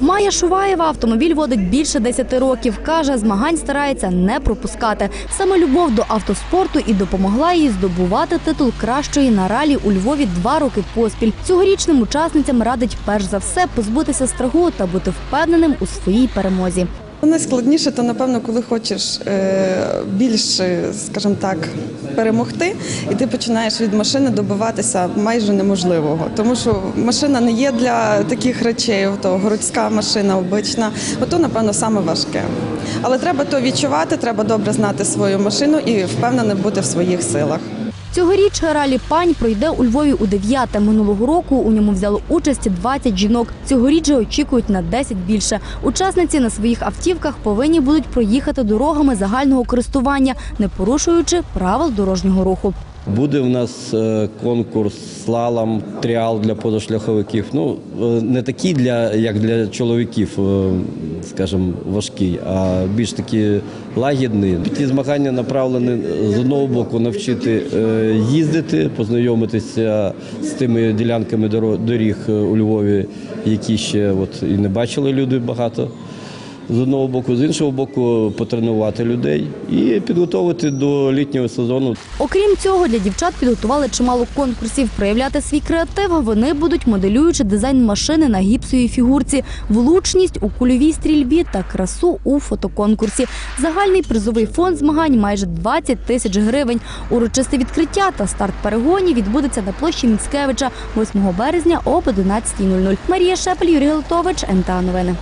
Майя Шуваєва автомобіль водить більше 10 років. Каже, змагань старається не пропускати. Саме любов до автоспорту і допомогла їй здобувати титул кращої на ралі у Львові два роки поспіль. Цьогорічним учасницям радить перш за все позбутися страху та бути впевненим у своїй перемозі. Найскладніше, то напевно, коли хочеш е, більш, е, скажімо так, перемогти, і ти починаєш від машини добиватися майже неможливого. Тому що машина не є для таких речей, то городська машина обична, ото, напевно, саме важке. Але треба то відчувати, треба добре знати свою машину і впевнено бути в своїх силах. Цьогоріч ралі пань пройде у Львові у дев'яте. Минулого року у ньому взяло участь 20 жінок. Цьогоріч же очікують на 10 більше. Учасниці на своїх автівках повинні будуть проїхати дорогами загального користування, не порушуючи правил дорожнього руху. Буде в нас е, конкурс слалом, тріал для позашляховиків. Ну е, не такий для як для чоловіків, е, скажімо, важкий, а більш такі лагідний. Ті змагання направлені з одного боку навчити їздити, познайомитися з тими ділянками доріг у Львові, які ще от і не бачили люди багато. З одного боку, з іншого боку, потренувати людей і підготувати до літнього сезону. Окрім цього, для дівчат підготували чимало конкурсів. Проявляти свій креатив вони будуть моделюючи дизайн машини на гіпсовій фігурці, влучність у кульовій стрільбі та красу у фотоконкурсі. Загальний призовий фонд змагань майже 20 тисяч гривень. Урочисте відкриття та старт перегонів відбудеться на площі Міцкевича 8 березня об 11.00. Марія Шепель, Юрій Галатович, НТА Новини.